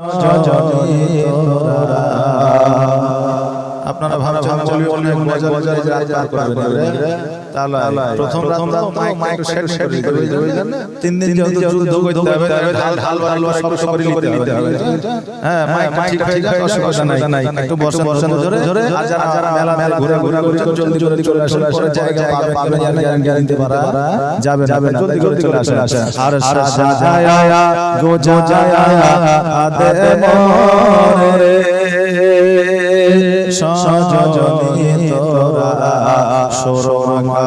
আপনারা বলি অনেক মজা মজা রাত পার করবেন তাহলে প্রথম রাত মাইক সেট সেট করে দিবেন তিন দিন যেহেতু যুদ্ধ করতে হবে ঢাল ঢাল ঢাল সব সব করে নিতে হবে। হ্যাঁ মাইক ঠিক হয়ে অসুবিধা নাই। একটু বর্ষা বর্ষা ধরে ধরে আর যারা যারা মেলা মেলা ঘুরে ঘুরে ঘুরে জলদি জলদি চলে আসেন পরে জায়গা পাবে পাবে গ্যারান্টি গ্যারান্টি পারা যাবে যাবে জলদি করে চলে আসেন আর সাজায়া গো জায়া আদে মরে সজনী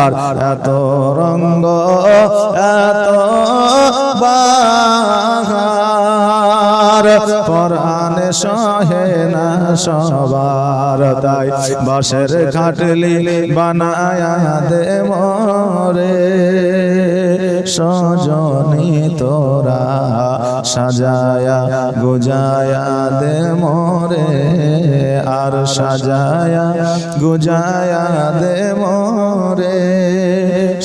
আর এত রঙ্গ এত পরাণে সহে না সবার তাই বাসের ঘাটলি বানায়া দে মরে সজনী তোরা সাজায়া গুজায়া দে মরে, আর সাজায়া গুজায়া দে মরে।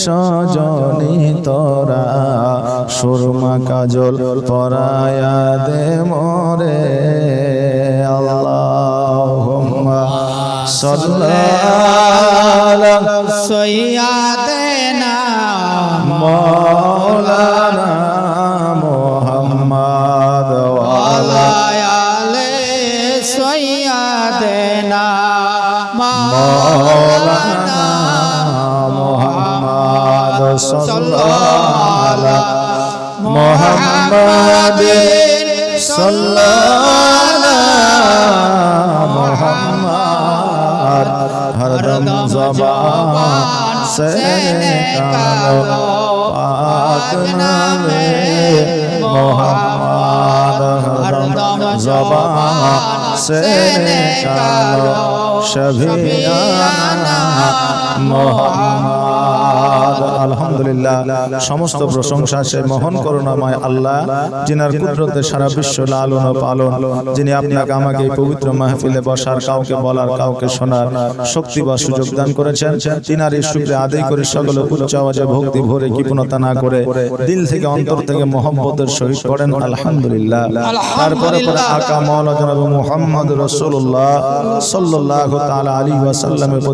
সজনী তোরা সুরমা কাজল পরায়া দে মরে। আল্লাহুম্মা সাল্লাল্লাহু সৈয়াদেনা مولانا محمد وعلى آل سيدنا مولانا محمد صلى الله على محمد صلى الله محمد هر دم زبان سے نکالو নামে মোহাম্মদ হরদম জবান সে সমস্ত প্রশংসা সে মহান করুণাময় আল্লাহ যিনার কুদরতে সারা বিশ্ব লালন পালন যিনি আপনাকে আমাকে এই পবিত্র মাহফিলে বসার কাউকে বলার কাউকে শোনার শক্তি বা সুযোগ দান করেছেন তিনার এই শুক্রে আদায় করে সকলে উচ্চ আওয়াজে ভক্তি ভরে কৃপণতা না করে দিল থেকে অন্তর থেকে মোহাম্মতের সহিত করেন আলহামদুলিল্লাহ। তারপরে পরে আকা মুহাম্মদ রাসূলুল্লাহ সাল্লাল্লাহু তাআলা আলাইহি ওয়াসাল্লামের